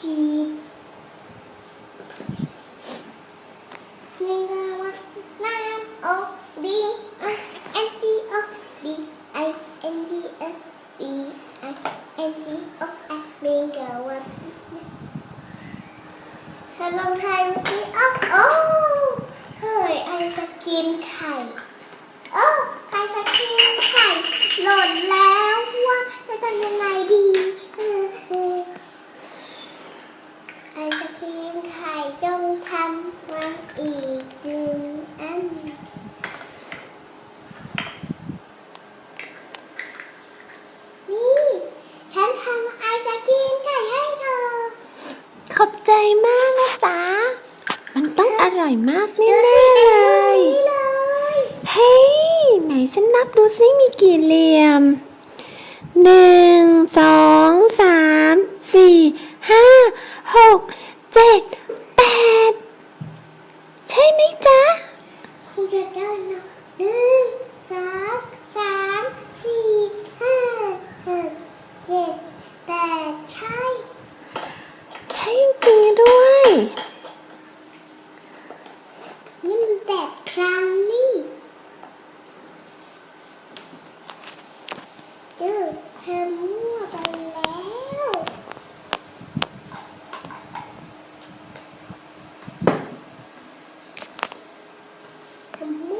จีหนึ่งวัดน้ำโอบีเอ็นจีโอบีไอเอ็นจีเอบีไอเอ็นจีโอไอมิงกาวัดเธอลองทายดูสิโอ้โอ้เฮ้ยไอศกรีมไข่ โอ้ไอศกรีมไข่หล่นแล้วว่าจะทำยังไงดีเออเออไอศกรีมไข่จงทำมาอีกหนึ่งอัน นี่ ฉันทำไอศกรีมไก่ให้เธอ ขอบใจมากนะจ๊ะ มันต้ องอร่อยมากแน่ๆเลยนี่เลย เฮ้ย ไหนฉันนับดูซิมีกี่เหลี่ยมหนึ่งสองสามสี่ห้าหกเจ็ดแปดใช่ไหมจ๊ะคงจะได้นะหนึ่งสองสามสี่ห้าหกเจ็ดแปดใช่ ใช่จริงๆด้วยเเธอมั่วไปแล้วมั่ว